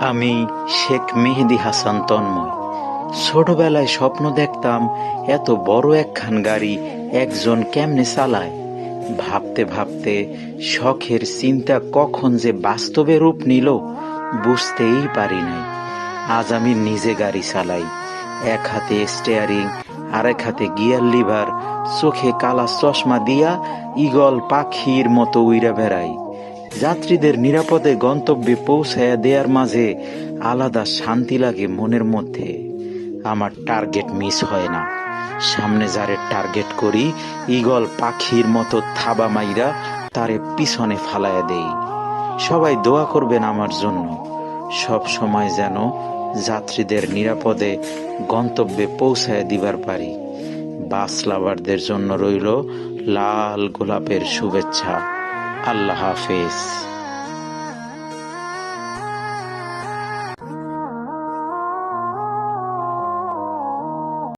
আমি শেখ মেহেদি হাসান তন্ময়। ছোটবেলায় স্বপ্ন দেখতাম এত বড় একখান গাড়ি একজন কেমনে চালায়। ভাবতে ভাবতে শখের চিন্তা কখন যে বাস্তবে রূপ নিল বুঝতেই পারি নাই। আজ আমি নিজে গাড়ি চালাই, এক হাতে স্টেয়ারিং আরেক হাতে গিয়ার লিভার চোখে কালা চশমা দিয়া ইগল পাখির মতো উইরা বেড়াই। যাত্রীদের নিরাপদে গন্তব্যে পৌঁছায়া দেওয়ার মাঝে আলাদা শান্তি লাগে মনের মধ্যে। আমার টার্গেট মিস হয় না। সামনে যারে টার্গেট করি ইগল পাখির মতো থাবা মাইরা তারে পিছনে ফালাইয়া দেই। সবাই দোয়া করবেন আমার জন্য। সব সময় যেন যাত্রীদের নিরাপদে গন্তব্যে পৌঁছায় দিবার পারি। বাস লাভারদের জন্য রইল লাল গোলাপের শুভেচ্ছা। আল্লাহ হাফেজ